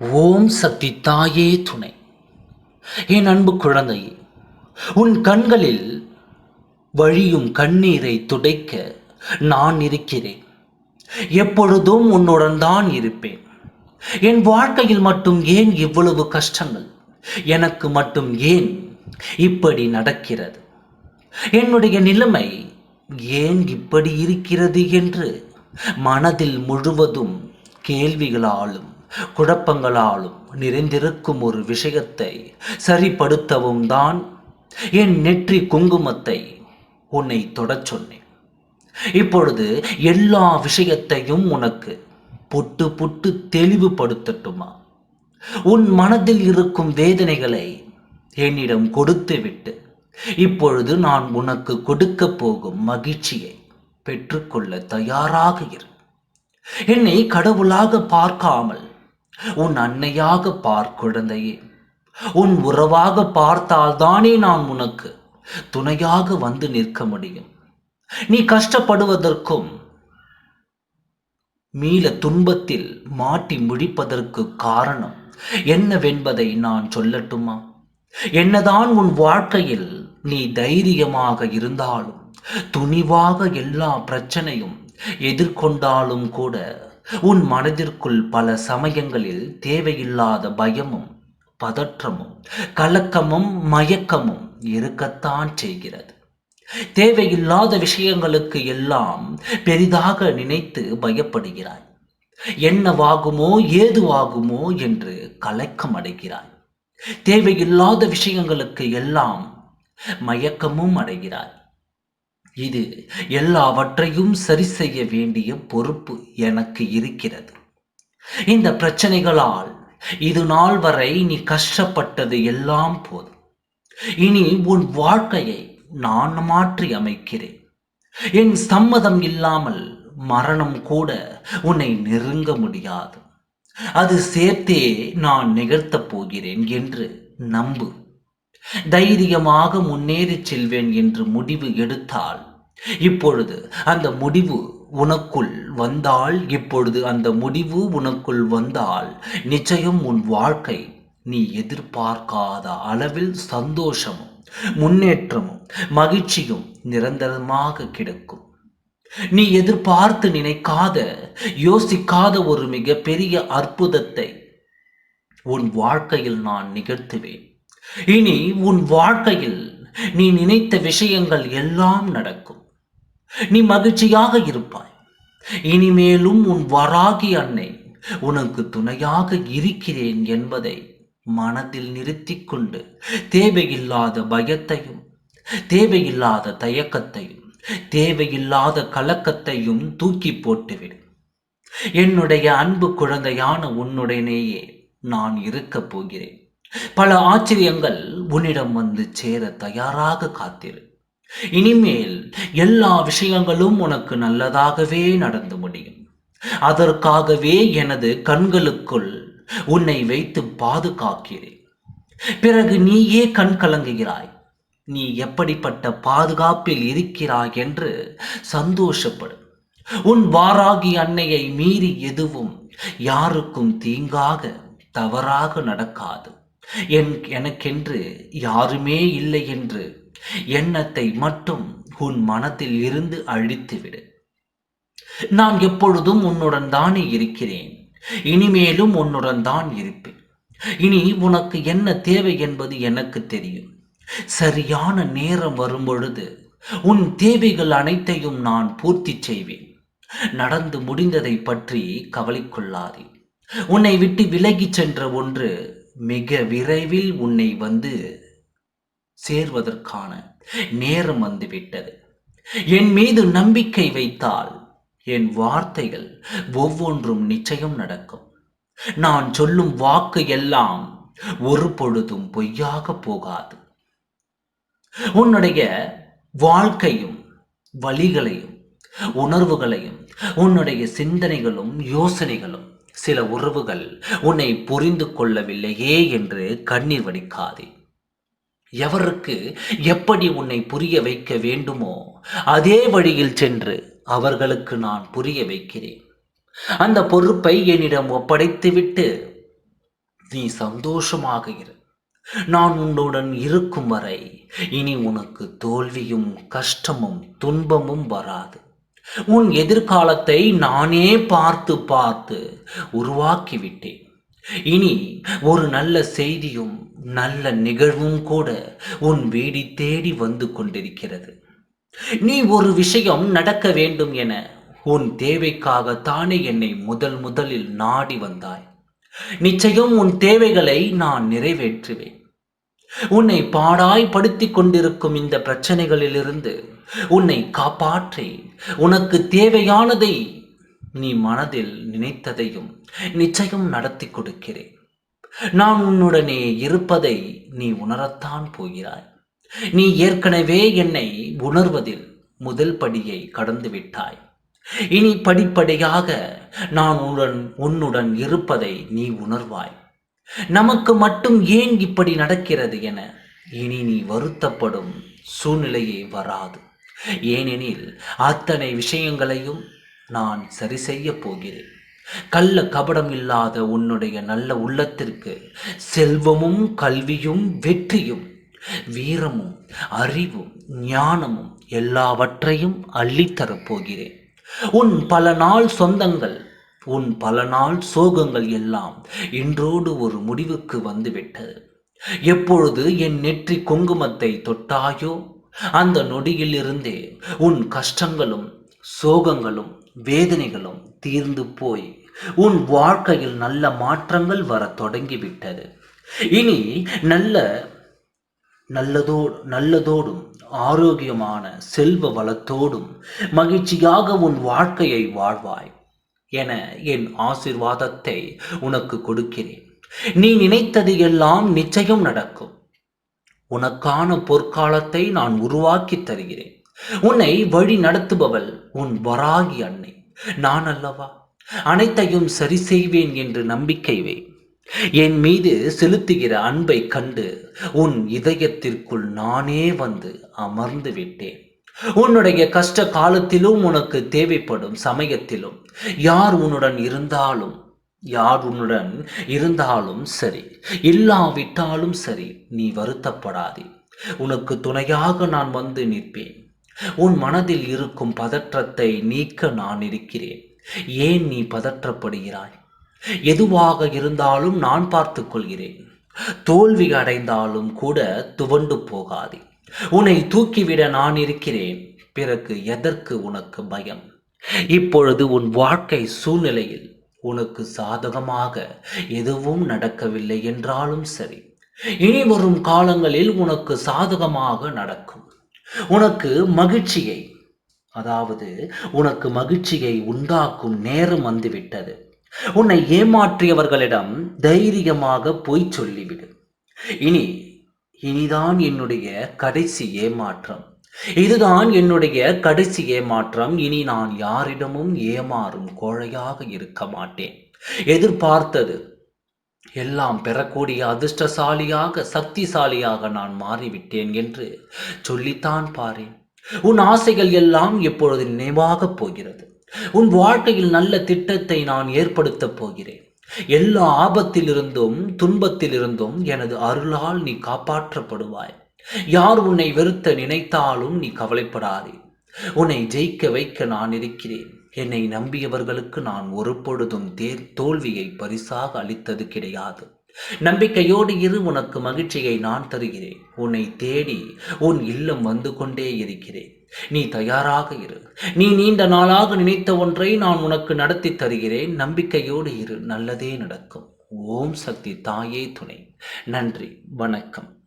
ஓம் சக்தி தாயே துணை. என் அன்பு குழந்தையே உன் கண்களில் வழியும் கண்ணீரை துடைக்க நான் இருக்கிறேன். எப்பொழுதும் உன்னுடன் தான் இருப்பேன். என் வாழ்க்கையில் மட்டும் ஏன் இவ்வளவு கஷ்டங்கள்? எனக்கு மட்டும் ஏன் இப்படி நடக்கிறது? என்னுடைய நிலைமை ஏன் இப்படி இருக்கிறது என்று மனதில் முழுவதும் கேள்விகளாலும் குழப்பங்களாலும் நிறைந்திருக்கும் ஒரு விஷயத்தை சரிப்படுத்தவும் தான் என் நெற்றி குங்குமத்தை உன்னை தொடச் சொன்னேன். இப்பொழுது எல்லா விஷயத்தையும் உனக்கு புட்டு புட்டு தெளிவுபடுத்தட்டுமா? உன் மனதில் இருக்கும் வேதனைகளை என்னிடம் கொடுத்து விட்டு இப்பொழுது நான் உனக்கு கொடுக்க போகும் மகிழ்ச்சியை பெற்றுக்கொள்ள தயாராக இரு. என்னை கடவுளாக பார்க்காமல் உன் அன்னையாக பார் குழந்தையே. உன் உறவாக பார்த்தால்தானே நான் உனக்கு துணையாக வந்து நிற்க முடியும். நீ கஷ்டப்படுவதற்கும் மீள துன்பத்தில் மாட்டி முடிப்பதற்கு காரணம் என்னவென்பதை நான் சொல்லட்டுமா? என்னதான் உன் வாழ்க்கையில் நீ தைரியமாக இருந்தாலும் துணிவாக எல்லா பிரச்சனையும் எதிர்கொண்டாலும் கூட உன் மனதிற்குள் பல சமயங்களில் தேவையில்லாத பயமும் பதற்றமும் கலக்கமும் மயக்கமும் இருக்கத்தான் செய்கிறது. தேவையில்லாத விஷயங்களுக்கு எல்லாம் பெரிதாக நினைத்து பயப்படுகிறாய். என்னவாகுமோ ஏதுவாகுமோ என்று கலக்கம் அடைகிறாய். தேவையில்லாத விஷயங்களுக்கு எல்லாம் மயக்கமும் அடைகிறாய். இது எல்லாவற்றையும் சரி செய்ய வேண்டிய பொறுப்பு எனக்கு இருக்கிறது. இந்த பிரச்சனைகளால் இது நாள் வரை நீ கஷ்டப்பட்டது எல்லாம் போதும். இனி உன் வாழ்க்கையை நான் மாற்றி அமைக்கிறேன். என் சம்மதம் இல்லாமல் மரணம் கூட உன்னை நெருங்க முடியாது. அது சேர்த்தே நான் நிகழ்த்தப் போகிறேன் என்று நம்பு. தைரியமாக முன்னேறிச் செல்வேன் என்று முடிவு எடுத்தால் இப்பொழுது அந்த முடிவு உனக்குள் வந்தால் இப்பொழுது அந்த முடிவு உனக்குள் வந்தால் நிச்சயம் உன் வாழ்க்கை நீ எதிர்பார்க்காத அளவில் சந்தோஷமும் முன்னேற்றமும் மகிழ்ச்சியும் நிரந்தரமாக கிடைக்கும். நீ எதிர்பார்த்து நினைக்காத யோசிக்காத ஒரு மிகப்பெரிய அற்புதத்தை உன் வாழ்க்கையில் நான் நிகழ்த்துவேன். இனி உன் வாழ்க்கையில் நீ நினைத்த விஷயங்கள் எல்லாம் நடக்கும். நீ மகிழ்ச்சியாக இருப்பாய். இனிமேலும் உன் வராகி அன்னை உனக்கு துணையாக இருக்கிறேன் என்பதை மனதில் நிறுத்தி கொண்டு தேவையில்லாத பயத்தையும் தேவையில்லாத தயக்கத்தையும் தேவையில்லாத கலக்கத்தையும் தூக்கி போட்டுவிடு. என்னுடைய அன்பு குழந்தையான உன்னுடனேயே நான் இருக்கப் போகிறேன். பல ஆச்சரியங்கள் உன்னிடம் வந்து சேர தயாராக காத்திரு. இனிமேல் எல்லா விஷயங்களும் உனக்கு நல்லதாகவே நடந்து முடியும். அதற்காகவே எனது கண்களுக்குள் உன்னை வைத்து பாதுகாக்கிறேன். பிறகு நீயே கண் கலங்குகிறாய். நீ எப்படிப்பட்ட பாதுகாப்பில் இருக்கிறாய் என்று சந்தோஷப்படும். உன் வாராகி அன்னையை மீறி எதுவும் யாருக்கும் தீங்காக தவறாக நடக்காது. என் எனக்கென்று யாருமே இல்லை என்று எண்ணத்தை மட்டும் உன் மனத்தில் இருந்து அழித்துவிடு. நான் எப்பொழுதும் உன்னுடன் தானே இருக்கிறேன். இனிமேலும் உன்னுடன் தான் இருப்பேன். இனி உனக்கு என்ன தேவை என்பது எனக்கு தெரியும். சரியான நேரம் வரும் பொழுது உன் தேவைகள் அனைத்தையும் நான் பூர்த்தி செய்வேன். நடந்து முடிந்ததை பற்றி கவலைக்கொள்ளாதே உன்னை விட்டு விலகிச் சென்ற ஒன்று மிக விரைவில் உன்னை வந்து சேர்வதற்கான நேரம் வந்துவிட்டது. என் மீது நம்பிக்கை வைத்தால் என் வார்த்தைகள் ஒவ்வொன்றும் நிச்சயம் நடக்கும். நான் சொல்லும் வாக்கு எல்லாம் ஒரு பொழுதும் பொய்யாக போகாது. உன்னுடைய வாழ்க்கையும் வழிகளையும் உணர்வுகளையும் உன்னுடைய சிந்தனைகளும் யோசனைகளும் சில உறவுகள் உன்னை புரிந்து கொள்ளவில்லையே என்று கண்ணீர் வடிக்காதே. எவருக்கு எப்படி உன்னை புரிய வைக்க வேண்டுமோ அதே வழியில் சென்று அவர்களுக்கு நான் புரிய வைக்கிறேன். அந்த பொறுப்பை என்னிடம் ஒப்படைத்துவிட்டு நீ சந்தோஷமாக இரு. நான் உன்னுடன் இருக்கும் வரை இனி உனக்கு தோல்வியும் கஷ்டமும் துன்பமும் வராது. உன் எதிர்காலத்தை நானே பார்த்து பார்த்து உருவாக்கிவிட்டேன். இனி ஒரு நல்ல செய்தியும் நல்ல நிகழ்வும் கூட உன் வீடி தேடி வந்து கொண்டிருக்கிறது. நீ ஒரு விஷயம் நடக்க வேண்டும் என உன் தேவைக்காக தானே என்னை முதல் முதலில் நாடி வந்தாய். நிச்சயம் உன் தேவைகளை நான் நிறைவேற்றுவேன். உன்னை பாடாய் படுத்திக் கொண்டிருக்கும் இந்த பிரச்சனைகளிலிருந்து உன்னை காப்பாற்றி. உனக்கு தேவையானதை நீ மனதில் நினைத்ததையும் நிச்சயம் நடத்தி கொடுக்கிறேன். நான் உன்னுடனே இருப்பதை நீ உணரத்தான் போகிறாய். நீ ஏற்கனவே என்னை உணர்வதில் முதல் படியை கடந்து விட்டாய். இனி படிப்படியாக நான் உடன் உன்னுடன் இருப்பதை நீ உணர்வாய். நமக்கு மட்டும் ஏன் இப்படி நடக்கிறது என இனி நீ வருத்தப்படும் சூழ்நிலையே வராது. ஏனெனில் அத்தனை விஷயங்களையும் நான் சரி செய்ய போகிறேன். கள்ள கபடம் இல்லாத உன்னுடைய நல்ல உள்ளத்திற்கு செல்வமும் கல்வியும் வெற்றியும் வீரமும் அறிவும் ஞானமும் எல்லாவற்றையும் அள்ளித்தரப் போகிறேன். உன் பல நாள் சொந்தங்கள் உன் பல நாள் சோகங்கள் எல்லாம் இன்றோடு ஒரு முடிவுக்கு வந்துவிட்டது எப்பொழுது என் நெற்றி குங்குமத்தை தொட்டாயோ அந்த நொடியிலிருந்தே உன் கஷ்டங்களும் சோகங்களும் வேதனைகளும் தீர்ந்து போய் உன் வாழ்க்கையில் நல்ல மாற்றங்கள் வர தொடங்கிவிட்டது. இனி நல்ல நல்லதோடு நல்லதோடும் ஆரோக்கியமான செல்வ வளத்தோடும் மகிழ்ச்சியாக உன் வாழ்க்கையை வாழ்வாய். என என் ஆசிர்வாதத்தை உனக்கு கொடுக்கிறேன். நீ நினைத்தது எல்லாம் நிச்சயம் நடக்கும். உனக்கான பொற்காலத்தை நான் உருவாக்கி தருகிறேன். உன்னை வழி நடத்துபவள் உன் வராகி அன்னை. நான் அல்லவா? அனைத்தையும் சரி செய்வேன் என்று நம்பிக்கை வை. என் மீது செலுத்துகிற அன்பை கண்டு உன் இதயத்திற்குள் நானே வந்து அமர்ந்து விட்டேன். உன்னுடைய கஷ்ட காலத்திலும் உனக்கு தேவைப்படும் சமயத்திலும் யார் உன்னுடன் இருந்தாலும் யார் உன்னுடன் இருந்தாலும் சரி இல்லாவிட்டாலும் சரி நீ வருத்தப்படாதே. உனக்கு துணையாக நான் வந்து நிற்பேன். உன் மனதில் இருக்கும் பதற்றத்தை நீக்க நான் இருக்கிறேன். ஏன் நீ பதற்றப்படுகிறாய்? எதுவாக இருந்தாலும் நான் பார்த்து கொள்கிறேன். தோல்வி அடைந்தாலும் கூட துவண்டு போகாதே. உன்னை தூக்கிவிட நான் இருக்கிறேன். பிறகு எதற்கு உனக்கு பயம்? இப்பொழுது உன் வாழ்க்கை சூழ்நிலையில் உனக்கு சாதகமாக எதுவும் நடக்கவில்லை என்றாலும் சரி. இனி வரும் காலங்களில் உனக்கு சாதகமாக நடக்கும். உனக்கு மகிழ்ச்சியை அதாவது உனக்கு மகிழ்ச்சியை உண்டாக்கும் நேரம் வந்துவிட்டது. உன்னை ஏமாற்றியவர்களிடம் தைரியமாக பொய் சொல்லிவிடு. இனி இனிதான் என்னுடைய கடைசி ஏமாற்றம். இதுதான் என்னுடைய கடைசி ஏமாற்றம். இனி நான் யாரிடமும் ஏமாறும் கோழையாக இருக்க மாட்டேன். எதிர்பார்த்தது எல்லாம் பெறக்கூடிய அதிர்ஷ்டசாலியாக சக்திசாலியாக நான் மாறிவிட்டேன் என்று சொல்லித்தான் பாரேன். உன் ஆசைகள் எல்லாம் எப்பொழுது நினைவாகப் போகிறது? உன் வாழ்க்கையில் நல்ல திட்டத்தை நான் ஏற்படுத்தப் போகிறேன். எல்லா ஆபத்திலிருந்தும் துன்பத்திலிருந்தும் எனது அருளால் நீ காப்பாற்றப்படுவாய். யார் உன்னை வெறுத்த நினைத்தாலும் நீ கவலைப்படாதே. உன்னை ஜெயிக்க வைக்க நான் இருக்கிறேன். என்னை நம்பியவர்களுக்கு நான் ஒரு பொழுதும் தேர் தோல்வியை பரிசாக அளித்தது கிடையாது. நம்பிக்கையோடு இரு உனக்கு மகிழ்ச்சியை நான் தருகிறேன். உன்னை தேடி உன் இல்லம் வந்து கொண்டே இருக்கிறேன். நீ தயாராக இரு. நீ நீண்ட நாளாக நினைத்த ஒன்றை நான் உனக்கு நடத்தி தருகிறேன். நம்பிக்கையோடு இரு. நல்லதே நடக்கும். ஓம் சக்தி தாயே துணை. நன்றி. வணக்கம்.